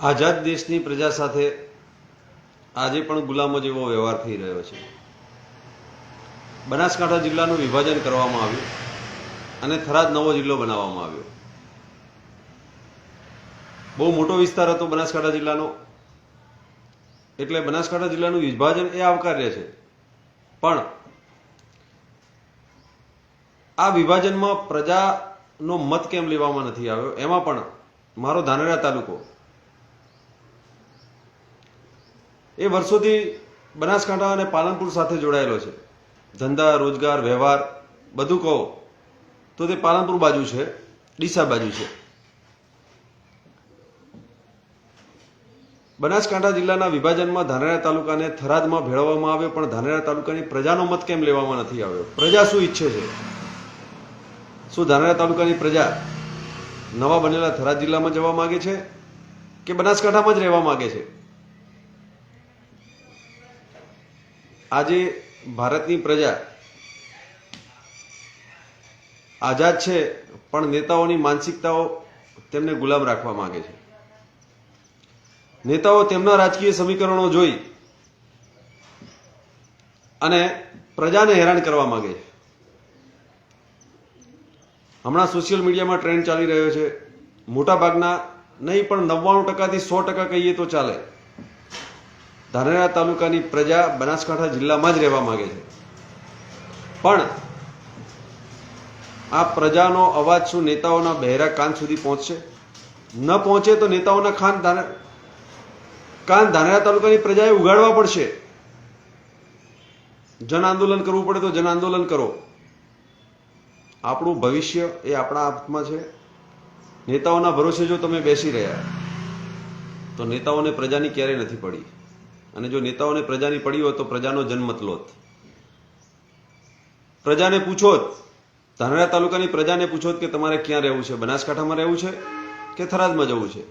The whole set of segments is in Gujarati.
આઝાદ દેશની પ્રજા સાથે આજે પણ ગુલામો જેવો વ્યવહાર થઈ રહ્યો છે. બનાસકાંઠા જિલ્લાનું વિભાજન કરવામાં આવ્યું અને થરાદ નવો જિલ્લો બનાવવામાં આવ્યો. બહુ મોટો વિસ્તાર હતો બનાસકાંઠા જિલ્લાનો. એટલે બનાસકાંઠા જિલ્લાનું વિભાજન એ આવકાર્ય છે. પણ આ વિભાજનમાં પ્રજાનો મત કેમ લેવામાં નથી આવ્યો? એમાં પણ મારો ધાનેરા તાલુકો એ વર્ષોથી બનાસકાંઠા અને પાલનપુર સાથે જોડાયેલો છે. ધંધા, રોજગાર, વ્યવહાર, બધું કહો, તો તે પાલનપુર બાજુ છે, ડીસા બાજુ છે. બનાસકાંઠા જિલ્લાના વિભાજનમાં ધાનેરા તાલુકાને થરાદમાં ભેળવવામાં આવ્યો, પણ ધાનેરા તાલુકાની પ્રજાનો મત કેમ લેવામાં નથી આવ્યો? પ્રજા શું ઈચ્છે છે? શું ધાનેરા તાલુકાની પ્રજા નવા બનેલા થરાદ જિલ્લામાં જવા માગે છે કે બનાસકાંઠામાં જ રહેવા માગે છે? આજે ભારતની પ્રજા આઝાદ છે, પણ નેતાઓની માનસિકતાઓ તેમને ગુલામ રાખવા માંગે છે. નેતાઓ તેમના રાજકીય સમીકરણો જોઈ અને પ્રજાને હેરાન કરવા માંગે છે. હમણાં સોશિયલ મીડિયામાં ટ્રેન્ડ ચાલી રહ્યો છે. મોટાભાગના નહીં, પણ નવ્વાણું ટકાથી સો ટકા કહીએ તો ચાલે. ધાનેરા તાલુકાની પ્રજા બનાસકાંઠા જિલ્લામાં જ રહેવા માંગે છે. પણ આ પ્રજાનો અવાજ શું નેતાઓના બહેરા કાન સુધી પહોંચશે? ન પહોંચે તો નેતાઓના ખાન કાન ધાનેરા તાલુકાની પ્રજાએ ઉગાડવા પડશે. જન આંદોલન કરવું પડે તો જન આંદોલન કરો. આપણું ભવિષ્ય એ આપણા હાથમાં છે. નેતાઓના ભરોસે જો તમે બેસી રહ્યા, તો નેતાઓને પ્રજાની ક્યારેય નથી પડી. અને જો નેતાઓને પ્રજાની પડી હોય તો પ્રજાનો જન્મત લોત. પ્રજાને પૂછો જ, ધાનેરા તાલુકાની પ્રજાને પૂછો કે તમારે ક્યાં રહેવું છે? બનાસકાંઠામાં રહેવું છે કે થરાદમાં જવું છે?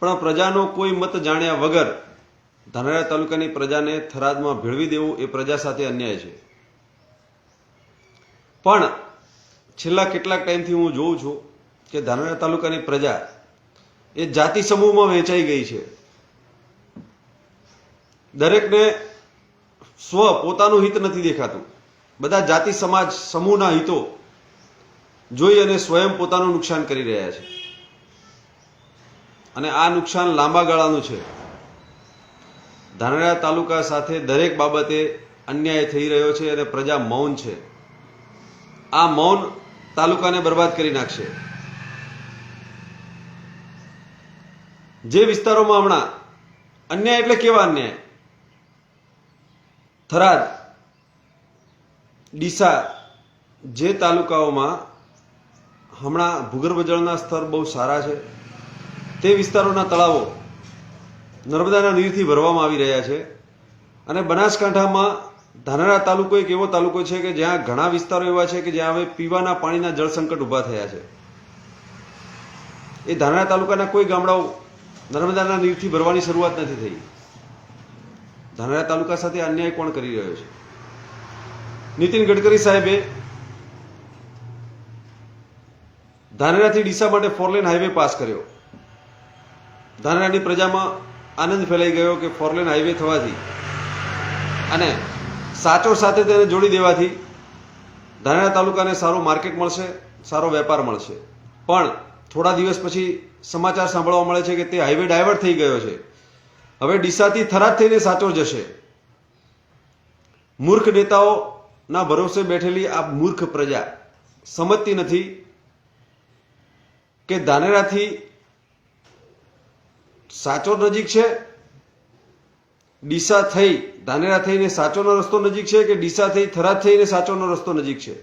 પણ પ્રજાનો કોઈ મત જાણ્યા વગર ધાનેરા તાલુકાની પ્રજાને થરાદમાં ભેળવી દેવું એ પ્રજા સાથે અન્યાય છે. પણ છેલ્લા કેટલાક ટાઈમથી હું જોઉં છું કે ધાનેરા તાલુકાની પ્રજા એ જાતિ સમૂહમાં વહેંચાઈ ગઈ છે. દરેકને સ્વ પોતાનું હિત નથી દેખાતું. બધા જાતિ, સમાજ, સમૂહના હિતો જોઈ અને સ્વયં પોતાનું નુકસાન કરી રહ્યા છે. અને આ નુકસાન લાંબા ગાળાનું છે. ધાનેરા તાલુકા સાથે દરેક બાબતે અન્યાય થઈ રહ્યો છે અને પ્રજા મૌન છે. આ મૌન તાલુકાને બરબાદ કરી નાખશે. જે વિસ્તારોમાં હમણાં અન્યાય એટલે કેવા અન્યાય? થરાદ, ડીસા જે તાલુકાઓમાં હમણાં ભૂગર્ભ જળના સ્તર બહુ સારા છે, તે વિસ્તારોના તળાવો નર્મદાના નીરથી ભરવામાં આવી રહ્યા છે અને બનાસકાંઠામાં ધાનેરા તાલુકો એક એવો તાલુકો છે કે જ્યાં ઘણા વિસ્તારો એવા છે કે જ્યાં હવે પીવાના પાણીના જળ સંકટ ઊભા થયા છે. એ ધાનેરા તાલુકાના કોઈ ગામડાઓ નર્મદાના નીરથી ભરવાની શરૂઆત નથી થઈ. ધાનેરા તાલુકા સાથે અન્યાય કોણ કરી રહ્યો છે? નીતિન ગડકરી સાહેબે ધાનેરાથી ડીસા માટે ફોરલેન હાઈવે પાસ કર્યો. ધાનેરાની પ્રજામાં આનંદ ફેલાઈ ગયો કે ફોરલેન હાઈવે થવાથી અને સાચો સાથે તેને જોડી દેવાથી ધાનેરા તાલુકાને સારું માર્કેટ મળશે, સારો વેપાર મળશે. પણ થોડા દિવસ પછી સમાચાર સાંભળવા મળે છે કે તે હાઈવે ડાયવર્ટ થઈ ગયો છે. હવે ડીસાથી થરાદ થઈને સાચોર જશે. મૂર્ખ નેતાઓના ભરોસે બેઠેલી આ મૂર્ખ પ્રજા સમજતી નથી કે ધાનેરાથી સાચોર નજીક છે, ડીસા થઈ ધાનેરા થઈને સાચોનો રસ્તો નજીક છે કે ડીસા થઈ થરાદ થઈને સાચોનો રસ્તો નજીક છે?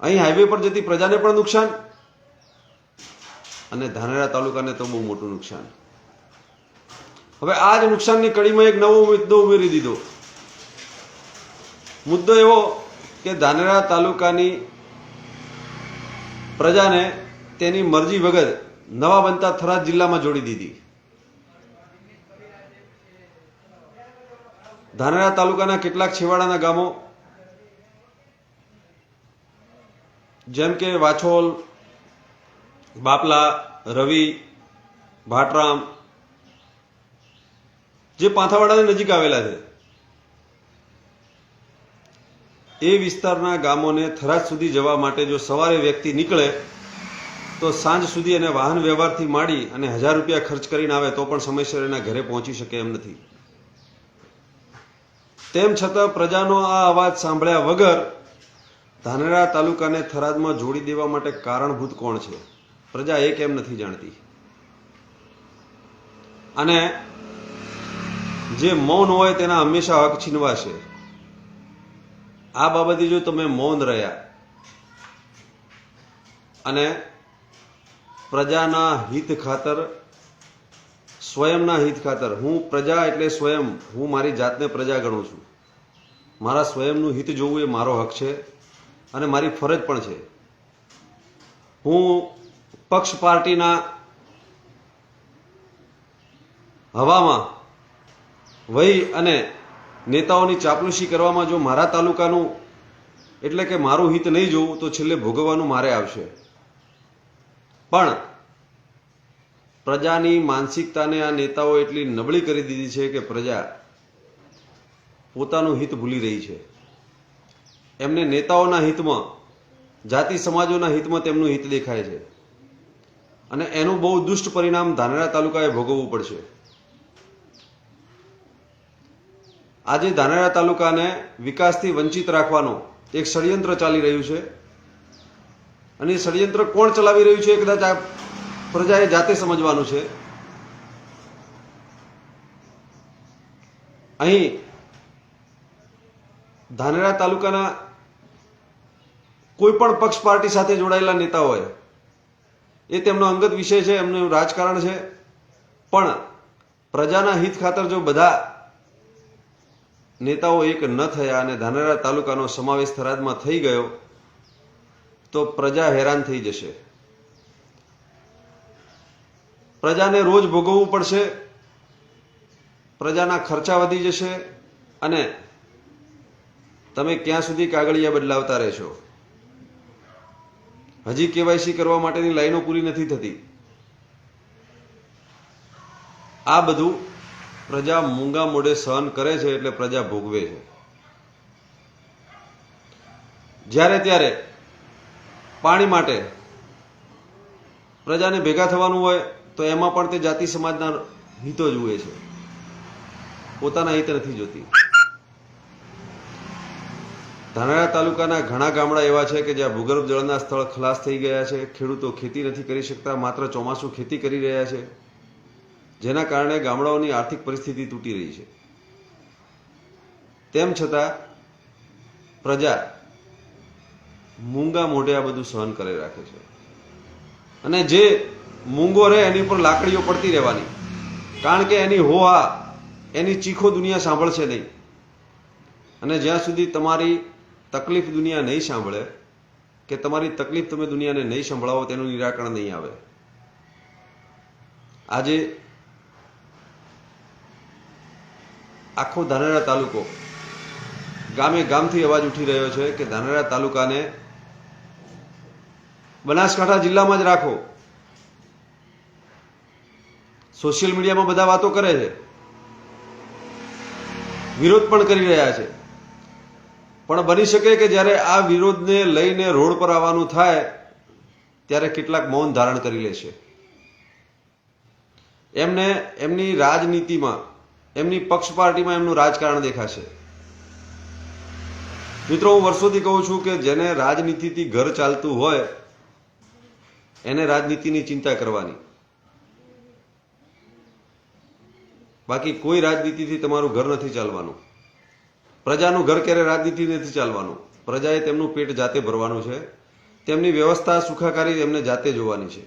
અહીં હાઈવે પર જતી પ્રજાને પણ નુકસાન? અને ધાનેરા તાલુકાને તો બહુ મોટું નુકસાન. હવે આ જ નુકસાનની કડીમાં એક નવો મુદ્દો ઉમેરી દીધો. મુદ્દો એવો કે ધાનેરા તાલુકાની પ્રજાને તેની મરજી વગર નવા બનતા થરાદ જિલ્લામાં જોડી દીધી. ધાનેરા તાલુકાના કેટલાક છેવાડાના ગામો જેમ કે વાછોલ બાપલા, રવિ, ભાટરામ, જે પાંથાવાડાની નજીક આવેલા છે, એ વિસ્તારના ગામોને થરાદ સુધી જવા માટે જો સવારે વ્યક્તિ નીકળે, તો સાંજ સુધી એને વાહન વ્યવહારથી માંડી અને હજાર રૂપિયા ખર્ચ કરીને આવે તો પણ સમયસર એના ઘરે પહોંચી શકે એમ નથી. તેમ છતાં પ્રજાનો આ અવાજ સાંભળ્યા વગર ધાનેરા તાલુકાને થરાદમાં જોડી દેવા માટે કારણભૂત કોણ છે? પ્રજા એ કેમ નથી જાણતી? અને જે મૌન હોય તેના હંમેશા હક છીનવાશે. આ બાબતે જો તમે મૌન રહ્યા અને પ્રજાના હિત ખાતર, સ્વયંના હિત ખાતર, હું પ્રજા એટલે સ્વયં, હું મારી જાતને પ્રજા ગણું છું. મારા સ્વયંનું હિત જોવું એ મારો હક છે અને મારી ફરજ પણ છે. હું પક્ષ પાર્ટીના હવામાં વહી અને નેતાઓની ચાપલુસી કરવામાં જો મારા તાલુકાનું એટલે કે મારું હિત નહીં જોવું તો છેલ્લે ભોગવવાનું મારે આવશે. પણ પ્રજાની માનસિકતાને આ નેતાઓ એટલી નબળી કરી દીધી છે કે પ્રજા પોતાનું હિત ભૂલી રહી છે. એમને નેતાઓના હિતમાં, જાતિ સમાજોના હિતમાં તેમનું હિત દેખાય છે. અને એનું બહુ દુષ્ટ પરિણામ ધાનેરા તાલુકાએ ભોગવવું પડશે. આજે ધાનેરા તાલુકાને વિકાસથી વંચિત રાખવાનું એક ષડયંત્ર ચાલી રહ્યું છે. અને એ ષડયંત્ર કોણ ચલાવી રહ્યું છે એ કદાચ આ પ્રજાએ જાતે સમજવાનું છે. અહીં ધાનેરા તાલુકાના કોઈ પણ પક્ષ પાર્ટી સાથે જોડાયેલા નેતા હોય એ તેમનો અંગત વિષય છે, એમનું રાજકારણ છે. પણ પ્રજાના હિત ખાતર જો બધા નેતાઓ એક ન થયા અને ધાનેરા તાલુકાનો સમાવેશ થરાદમાં થઈ ગયો, તો પ્રજા હેરાન થઈ જશે. પ્રજાને રોજ ભોગવવું પડશે, પ્રજાના ખર્ચા વધી જશે, અને તમે ક્યાં સુધી કાગળિયા બદલાવતા રહેશો? હજી કેવાયસી કરવા માટેની લાઈનો પૂરી નથી થતી. આ બધું પ્રજા મૂંગા મોઢે સહન કરે છે એટલે પ્રજા ભોગવે છે. જ્યારે ત્યારે પાણી માટે પ્રજાને ભેગા થવાનું હોય તો એમાં પણ તે જાતિ સમાજના હિતો જુએ છે. પોતાના હિત નથી જોતી. ધાનેરા તાલુકાના ઘણા ગામડા એવા છે કે જ્યાં ભૂગર્ભ જળના સ્થળ ખલાસ થઈ ગયા છે. ખેડૂતો ખેતી નથી કરી શકતા, માત્ર ચોમાસું ખેતી કરી રહ્યા છે. જેના કારણે ગામડાઓની આર્થિક પરિસ્થિતિ તૂટી રહી છે. તેમ છતાં, પ્રજા મૂંગા મોઢે આ બધું સહન કરી રાખે છે. અને જે મૂંગો રહે એની ઉપર લાકડીઓ પડતી રહેવાની. કારણ કે એની હોહા, એની ચીખો દુનિયા સાંભળશે નહીં. અને જ્યાં સુધી તમારી તકલીફ દુનિયા નહીં સાંભળે કે તમારી તકલીફ તમે દુનિયાને નહીં સંભળાવો, તેનું નિરાકરણ નહીં આવે. આજે આખો ધાનેરા તાલુકો ગામે ગામથી અવાજ ઉઠી રહ્યો છે કે ધાનેરા તાલુકાને બનાસકાંઠા જિલ્લામાં જ રાખો. સોશિયલ મીડિયામાં બધા વાતો કરે છે. વિરોધ પણ કરી રહ્યા છે. પણ બની શકે કે જ્યારે આ વિરોધને લઈને રોડ પર આવવાનું થાય, ત્યારે કેટલાક મૌન ધારણ કરી લેશે એમને, એમની રાજનીતિમાં, એમની પક્ષ પાર્ટીમાં એમનું રાજકારણ દેખાશે. મિત્રો, હું વર્ષોથી કહું છું કે જેને રાજનીતિથી ઘર ચાલતું હોય, એને રાજનીતિની ચિંતા કરવાની. બાકી કોઈ રાજનીતિથી તમારું ઘર નથી ચાલવાનું. પ્રજાનું ઘર ક્યારે રાજનીતિ નથી ચાલવાનું? પ્રજાએ તેમનું પેટ જાતે ભરવાનું છે. તેમની વ્યવસ્થા સુખાકારી એમને જાતે જોવાની છે.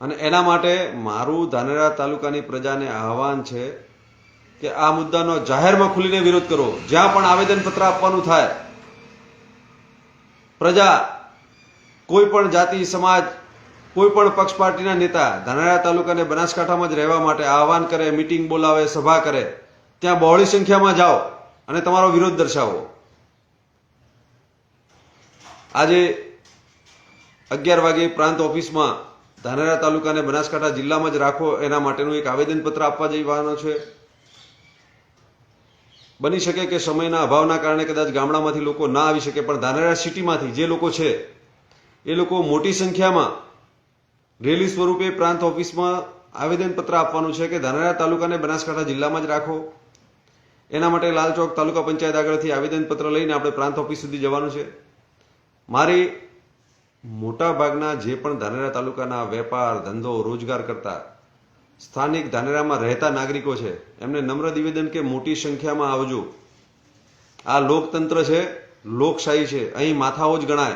અને એના માટે મારું ધાનેરા તાલુકાની પ્રજાને આહવાન છે કે આ મુદ્દાનો જાહેરમાં ખુલીને વિરોધ કરો. જ્યાં પણ આવેદનપત્ર આપવાનું થાય, પ્રજા, કોઈ પણ જાતિ, સમાજ, કોઈ પણ પક્ષ પાર્ટીના નેતા ધાનેરા તાલુકાને બનાસકાંઠામાં જ રહેવા માટે આહવાન કરે, મિટિંગ બોલાવે, સભા કરે. ત્યાં બહોળી સંખ્યામાં જાઓ અને તમારો વિરોધ દર્શાવો. આજે અગિયાર વાગે પ્રાંત ઓફિસમાં ધાનેરા તાલુકાને બનાસકાંઠા જિલ્લામાં જ રાખો એના માટેનું એક આવેદનપત્ર આપવા જવાનો છે. બની શકે કે સમયના અભાવના કારણે કદાચ ગામડામાંથી લોકો ના આવી શકે, પણ ધાનેરા સિટીમાંથી જે લોકો છે, એ લોકો મોટી સંખ્યામાં રેલી સ્વરૂપે પ્રાંત ઓફિસમાં આવેદનપત્ર આપવાનું છે કે ધાનેરા તાલુકાને બનાસકાંઠા જિલ્લામાં જ રાખો. એના માટે લાલચોક તાલુકા પંચાયત આગળથી આવેદનપત્ર લઈને આપણે પ્રાંત ઓફિસ સુધી જવાનું છે. મારી મોટા ભાગના જે પણ ધાનેરા તાલુકાના વેપાર, ધંધો, રોજગાર કરતા સ્થાનિક ધાનેરામાં રહેતા નાગરિકો છે, એમને નમ્ર નિવેદન કે મોટી સંખ્યામાં આવજો. આ લોકતંત્ર છે, લોકશાહી છે, અહીં માથાઓ જ ગણાય.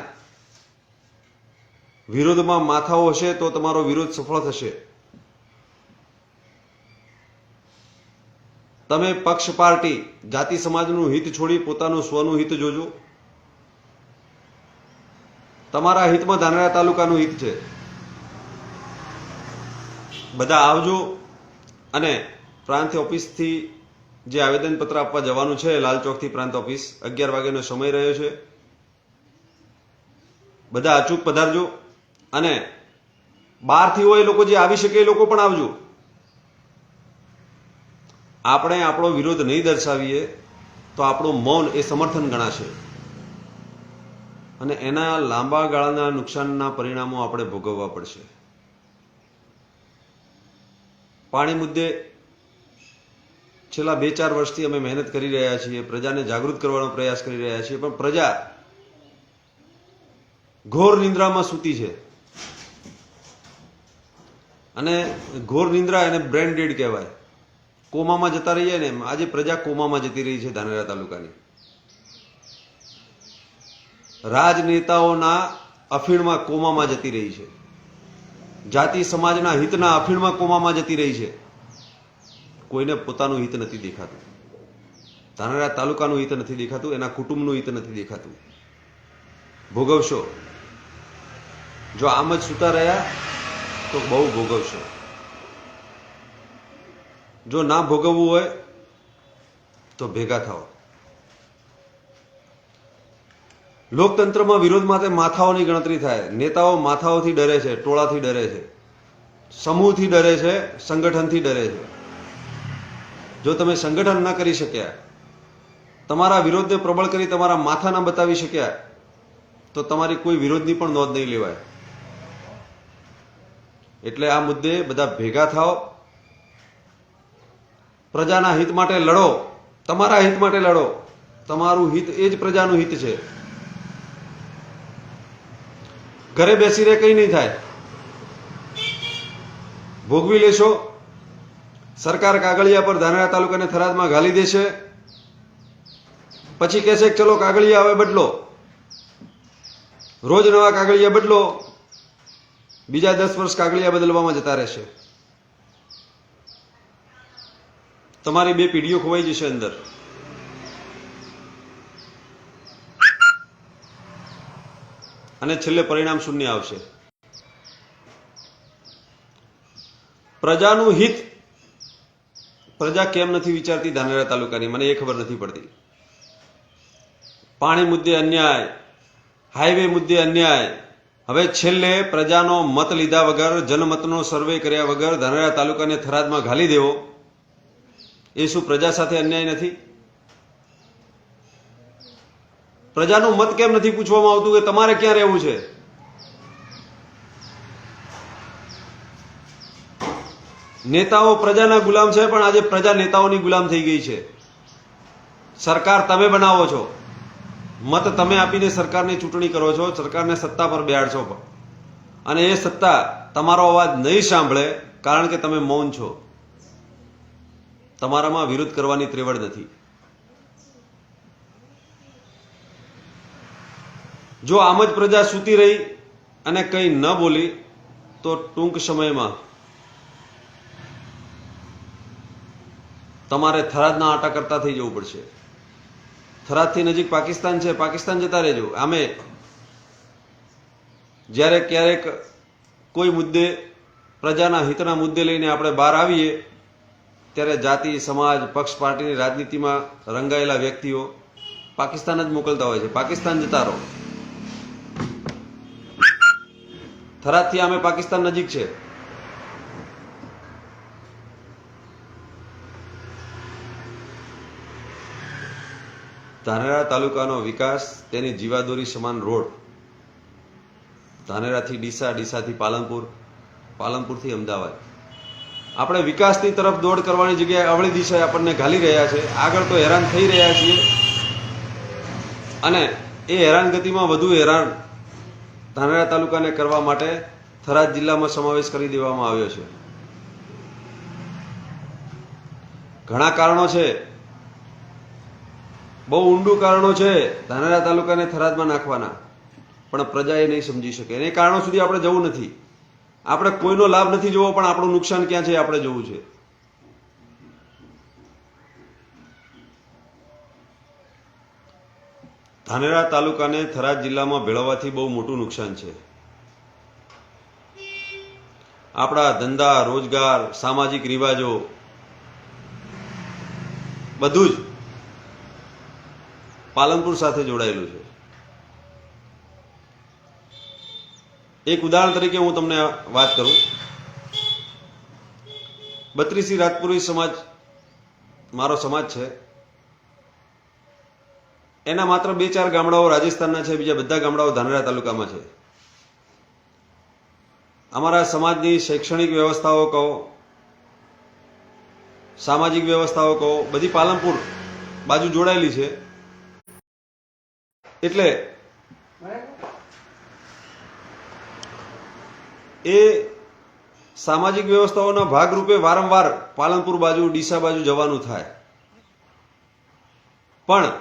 વિરોધમાં માથાઓ હશે તો તમારો વિરોધ સફળ થશે. તમે પક્ષ પાર્ટી, જાતિ સમાજનું હિત છોડી પોતાનું સ્વનું હિત જોજો. તમારા હિતમાં ધાનેરા તાલુકાનું હિત છે. બધા આવજો અને પ્રાંત ઓફિસથી જે આવેદનપત્ર આપવા જવાનું છે લાલચોકથી પ્રાંત ઓફિસ, અગિયાર વાગ્યાનો સમય રહ્યો છે. બધા અચૂક પધારજો અને બહારથી હોય એ લોકો જે આવી શકે એ લોકો પણ આવજો. આપણે આપણો વિરોધ નહીં દર્શાવીએ, તો આપણું મૌન એ સમર્થન ગણાશે. અને એના લાંબા ગાળાના નુકસાનના પરિણામો આપણે ભોગવવા પડશે. પાણી મુદ્દે છેલ્લા બે ચાર વર્ષથી અમે મહેનત કરી રહ્યા છીએ, પ્રજાને જાગૃત કરવાનો પ્રયાસ કરી રહ્યા છીએ, પણ પ્રજા ઘોર નિંદ્રામાં સૂતી છે. અને ઘોર નિંદ્રા એને બ્રેન્ડેડ કહેવાય. કોમામાં જતા રહીએ ને, આજે પ્રજા કોમામાં જતી રહી છે ધાનેરા તાલુકાની. રાજનેતાઓના અફીણમાં કોમામાં જતી રહી છે. જાતિ સમાજના હિતના અફીણમાં કોમામાં જતી રહી છે. કોઈને પોતાનું હિત નથી દેખાતું. ધાનેરા તાલુકાનું હિત નથી દેખાતું, એના કુટુંબનું હિત નથી દેખાતું. ભોગવશો. જો આમ જ સૂતા રહ્યા, તો બહુ ભોગવશો. જો ના ભોગવવું હોય, તો ભેગા થાઓ. લોકતંત્રમાં વિરોધ માટે માથાઓની ગણતરી થાય. નેતાઓ માથાઓથી ડરે છે, ટોળાથી ડરે છે. સમૂહથી ડરે છે, સંગઠનથી ડરે છે. જો તમે સંગઠન ન કરી શક્યા, તમારા વિરોધને પ્રબળ કરી તમારા માથા ના બતાવી શક્યા, તો તમારી કોઈ વિરોધની પણ નોંધ નહીં લેવાય. એટલે આ મુદ્દે બધા ભેગા થાઓ. પ્રજાના હિત માટે લડો. તમારા હિત માટે લડો. તમારું હિત એ જ પ્રજાનું હિત છે. ઘરે બેસીને કંઈ નહીં થાય. ભોગવી લેશો. સરકાર કાગળિયા પર ધાનેરા તાલુકાને થરાદમાં ઘાલી દેશે. પછી કહેશે કે ચલો કાગળિયા હવે બદલો. રોજ નવા કાગળિયા બદલો. બીજા દસ વર્ષ કાગળિયા બદલવામાં જતા રહેશે. તમારી બે પીડીઓ ખોવાઈ જશે અંદર. અને છેલ્લે પરિણામ શૂન્ય આવશે. પ્રજાનું હિત પ્રજા કેમ નથી વિચારતી? ધાનેરા તાલુકાની. મને એ ખબર નથી પડતી. પાણી મુદ્દે અન્યાય, હાઈવે મુદ્દે અન્યાય. હવે છેલ્લે પ્રજાનો મત લીધા વગર, જનમતનો સર્વે કર્યા વગર ધાનેરા તાલુકાને થરાદમાં ઘાલી દેવો. એ શું પ્રજા સાથે અન્યાય નથી? પ્રજાનું મત કેમ નથી પૂછવામાં આવતું કે તમારે ક્યાં રહેવું છે? નેતાઓ પ્રજાના ગુલામ છે, પણ આજે પ્રજા નેતાઓની ગુલામ થઈ ગઈ છે. સરકાર તમે બનાવો છો. મત તમે આપીને સરકારની ચૂંટણી કરો છો, સરકારને સત્તા પર બેહાડશો અને એ સત્તા તમારો અવાજ નહીં સાંભળે, કારણ કે તમે મૌન છો. તમારામાં વિરોધ કરવાની ત્રેવડ નથી. જો આમ જ પ્રજા સૂતી રહી અને કંઈ ન બોલી, તો ટૂંક સમયમાં તમારે થરાદના આટા કરતા થઈ જવું પડશે. થરાદથી નજીક પાકિસ્તાન છે, પાકિસ્તાન જતા રહેજો. આમે જ્યારે ક્યારેક કોઈ મુદ્દે, પ્રજાના હિતના મુદ્દે લઈને આપણે બહાર આવીએ ત્યારે જાતિ, સમાજ, પક્ષ, પાર્ટીની રાજનીતિમાં રંગાયેલા વ્યક્તિઓ પાકિસ્તાન જ મોકલતા હોય છે. પાકિસ્તાન જતા રહો. થરાદથી અમે પાકિસ્તાન નજીક છે. ધાનેરા તાલુકાનો વિકાસ તેની જીવાદોરી સમાન રોડ. ધાનેરાથી ડીસા, ડીસાથી પાલનપુર, પાલનપુરથી અમદાવાદ. આપણે વિકાસની તરફ દોડ કરવાની જગ્યાએ અવળી દિશાએ આપણને ઘાલી રહ્યા છે. આગળ તો હેરાન થઈ રહ્યા છીએ. અને એ હેરાનગતિમાં વધુ હેરાન ધાનેરા તાલુકાને કરવા માટે થરાદ જિલ્લામાં સમાવેશ કરી દેવામાં આવ્યો છે. ઘણા કારણો છે. બહુ ઊંડું કારણો છે ધાનેરા તાલુકાને થરાદમાં નાખવાના. પણ પ્રજા એ નહીં સમજી શકે. એ કારણો સુધી આપણે જવું નથી. આપણે કોઈનો લાભ નથી જોવો, પણ આપણું નુકસાન ક્યાં છે આપણે જોવું છે. ધાનેરા તાલુકાને થરાદ જિલ્લામાં ભેળવવાથી બહુ મોટું નુકસાન છે. આપણા ધંધા, રોજગાર, સામાજિક રિવાજો, બધું જ પાલનપુર સાથે જોડાયેલું છે. એક ઉદાહરણ તરીકે હું તમને વાત કરું. બત્રીસી રાજપુરી સમાજ મારો સમાજ છે. એના માત્ર બે ચાર ગામડાઓ રાજસ્થાનના છે, બીજા બધા ગામડાઓ ધાનેરા તાલુકામાં છે. અમારા સમાજની શૈક્ષણિક વ્યવસ્થાઓ કહો, સામાજિક વ્યવસ્થાઓ કહો, બધી પાલનપુર બાજુ જોડાયેલી છે. એટલે એ સામાજિક વ્યવસ્થાઓના ભાગરૂપે વારંવાર પાલનપુર બાજુ, ડીસા બાજુ જવાનું થાય. પણ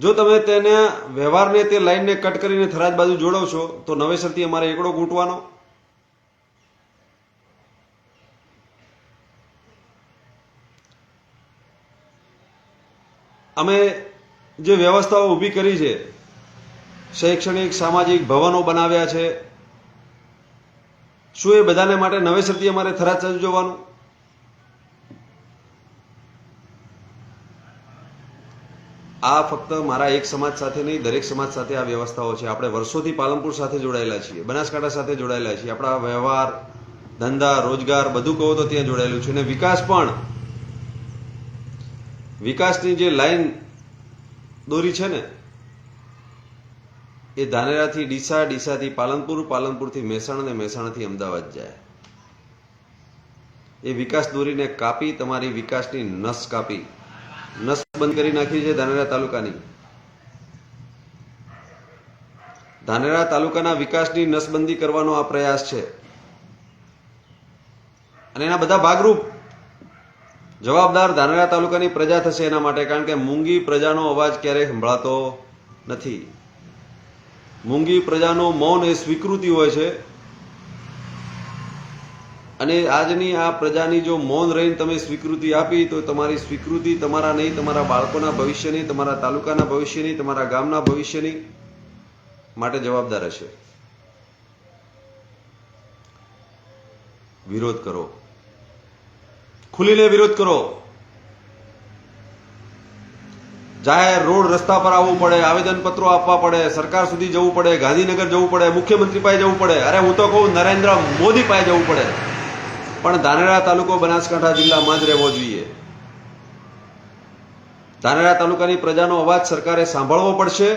જો તમે તેને વ્યવહારને તે લાઈનને કટ કરીને થરાદ બાજુ જોડાવશો તો નવેસરથી અમારે એકડો ગૂંટવાનો અમે જે વ્યવસ્થાઓ ઊભી કરી છે, શૈક્ષણિક, સામાજિક ભવનો બનાવ્યા છે શું એ બધાને માટે નવેસરથી અમારે થરાદ સાજુ જવાનું? આ ફક્ત મારા એક સમાજ સાથે નહીં, દરેક સમાજ સાથે આ વ્યવસ્થાઓ છે. આપણે વર્ષોથી પાલનપુર સાથે જોડાયેલા છીએ, બનાસકાંઠા સાથે જોડાયેલા છીએ. આપણા વ્યવહાર, ધંધા, રોજગાર બધું કહો તો ત્યાં જોડાયેલું છે. અને વિકાસ પણ. વિકાસની જે લાઈન દોરી છે ને એ ધાનેરાથી ડીસા, ડીસાથી પાલનપુર, પાલનપુરથી મહેસાણા અને મહેસાણાથી અમદાવાદ જાય. એ વિકાસ દોરીને કાપી, તમારી વિકાસની નસ કાપી. નસ બંધ કરી નાખી છે ધાનેરા તાલુકાની. ધાનેરા તાલુકાના વિકાસની નસબંધી કરવાનો આ પ્રયાસ છે. અને એના બધા ભાગરૂપ જવાબદાર ધાનેરા તાલુકાની પ્રજા થશે એના માટે, કારણ કે મૂંગી પ્રજાનો અવાજ ક્યારેય સંભળાતો નથી. મૂંગી પ્રજાનું મૌન એ સ્વીકૃતિ હોય છે. અને આજની આ પ્રજાની જો મૌન રહીને તમે સ્વીકૃતિ આપી, તો તમારી સ્વીકૃતિ તમારા નહીં, તમારા બાળકોના ભવિષ્યની તમારા તાલુકાના ભવિષ્યની તમારા ગામના ભવિષ્યની માટે જવાબદાર હશે. વિરોધ કરો. ખુલીને વિરોધ કરો. જાહેર રોડ રસ્તા પર આવવું પડે, આવેદનપત્રો આપવા પડે, સરકાર સુધી જવું પડે, ગાંધીનગર જવું પડે, મુખ્યમંત્રી પાસે જવું પડે. અરે હું તો કહું, નરેન્દ્ર મોદી પાસે જવું પડે. પણ ધાનેરા તાલુકો બનાસકાંઠા જિલ્લામાં જ રહેવો જોઈએ. ધાનેરા તાલુકાની પ્રજાનો અવાજ સરકારે સાંભળવો પડશે.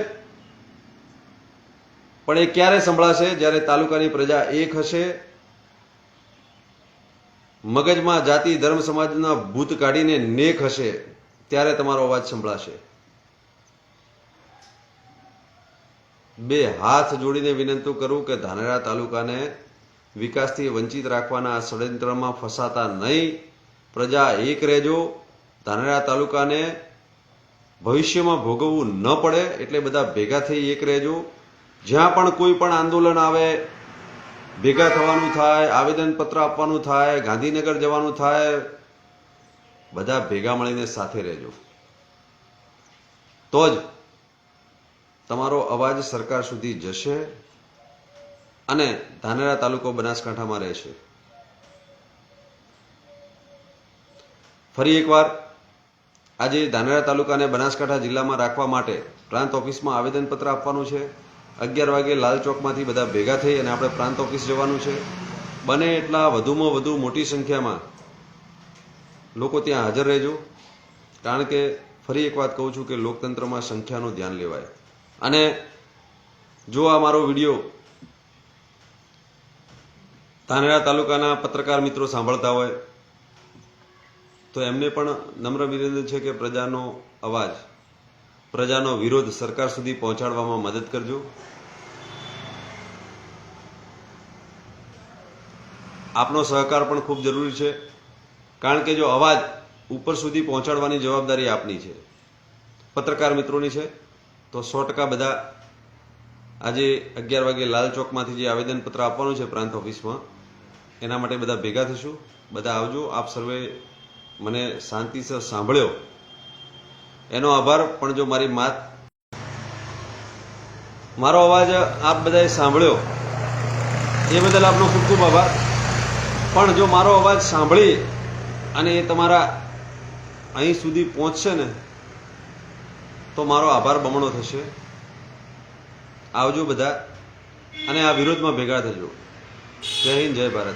પણ એ ક્યારે સંભળાશે? જ્યારે તાલુકાની પ્રજા એક હશે. મગજમાં જાતિ, ધર્મ, સમાજના ભૂત કાઢીને નેક હશે. ત્યારે તમારો અવાજ સંભળાશે. બે હાથ જોડીને વિનંતી કરું કે ધાનેરા તાલુકાને વિકાસથી વંચિત રાખવાના ષડયંત્રમાં ફસાતા નહીં. પ્રજા એક રહેજો. ધાનેરા તાલુકાને ભવિષ્યમાં ભોગવવું ન પડે એટલે બધા ભેગા થઈ એક રહેજો. જ્યાં પણ કોઈ પણ આંદોલન આવે, ભેગા થવાનું થાય, આવેદનપત્ર આપવાનું થાય, ગાંધીનગર જવાનું થાય, બધા ભેગા મળીને સાથે રહેજો. તો જ તમારો અવાજ સરકાર સુધી જશે અને ધાનેરા તાલુકો બનાસકાંઠામાં રહેશે. ફરી એકવાર આજે ધાનેરા તાલુકાને બનાસકાંઠા જિલ્લામાં રાખવા માટે પ્રાંત ઓફિસમાં આવેદનપત્ર આપવાનું છે. અગિયાર વાગે લાલ ચોકમાંથી બધા ભેગા થઈ અને આપણે પ્રાંત ઓફિસ જવાનું છે. બને એટલા વધુમાં વધુ મોટી સંખ્યામાં લોકો ત્યાં હાજર રહેજો. કારણ કે ફરી એક વાત કહું છું કે લોકતંત્રમાં સંખ્યાનું ધ્યાન લેવાય. અને જો આ મારો વીડિયો ધાનેરા તાલુકાના પત્રકાર મિત્રો સાંભળતા હોય, તો એમને પણ નમ્ર વિનંતી છે કે પ્રજાનો અવાજ, પ્રજાનો વિરોધ સરકાર સુધી પહોંચાડવામાં મદદ કરજો. આપનો સહકાર પણ ખૂબ જરૂરી છે, કારણ કે જો અવાજ ઉપર સુધી પહોંચાડવાની જવાબદારી આપની છે. પત્રકાર મિત્રોની છે. તો સો ટકા બધા આજે અગિયાર વાગે લાલ ચોકમાંથી જે આવેદનપત્ર આપવાનું છે પ્રાંત ઓફિસમાં, એના માટે બધા ભેગા થશું. બધા આવજો. આપ સર્વે મને શાંતિસર સાંભળ્યો. એનો આભાર. પણ જો મારી માત મારો અવાજ આપ બધાએ સાંભળ્યો. એ બદલ આપનો ખૂબ ખૂબ આભાર. પણ જો મારો અવાજ સાંભળી અને એ તમારા અહીં સુધી પહોંચશે ને તો મારો આભાર બમણો થશે. આવજો બધા. અને આ વિરોધમાં ભેગા થજો. જય હિન્દ, જય ભારત.